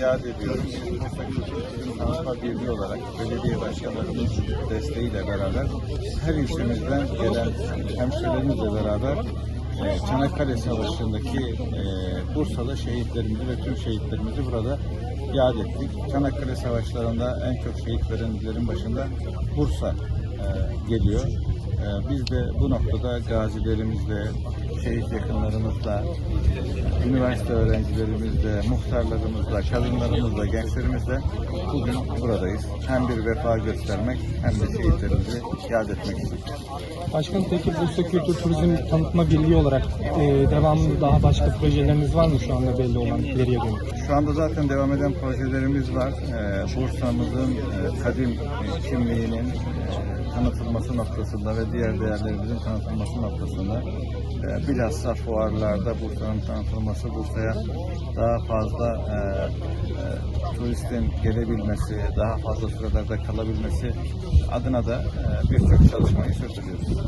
yad ediyorum. Biz Bursa Birliği olarak belediye başkanlarımız desteğiyle beraber her ilçemizden gelen hemşehrilerimizle beraber e, Çanakkale Savaşı'ndaki e, Bursa'da şehitlerimizi ve tüm şehitlerimizi burada yad ettik. Çanakkale Savaşlarında en çok şehit verenlerin başında Bursa e, geliyor. E, biz de bu noktada gazilerimizle, şehit yakınlarımızla, üniversite öğrencilerimizle, muhtarlarımızla, kadınlarımızla, gençlerimizle bugün buradayız. Hem bir vefa göstermek hem de şehitlerimizi yad etmek için. Başkanım peki Bursa Kültür Turizm Tanıtma Birliği olarak e, devamlı daha başka projeleriniz var mı şu anda belli olan ileriye dönük? Şu anda zaten devam eden projelerimiz var. Ee, Bursa'mızın e, kadim e, kimliğinin e, tanıtılması noktasında ve diğer değerlerimizin tanıtılması noktasında e, bilhassa fuarlarda Bursa'nın tanıtılması, Bursa'ya daha fazla e, e, turistin gelebilmesi, daha fazla sürelerde kalabilmesi adına da e, birçok çalışmayı sürdürüyoruz.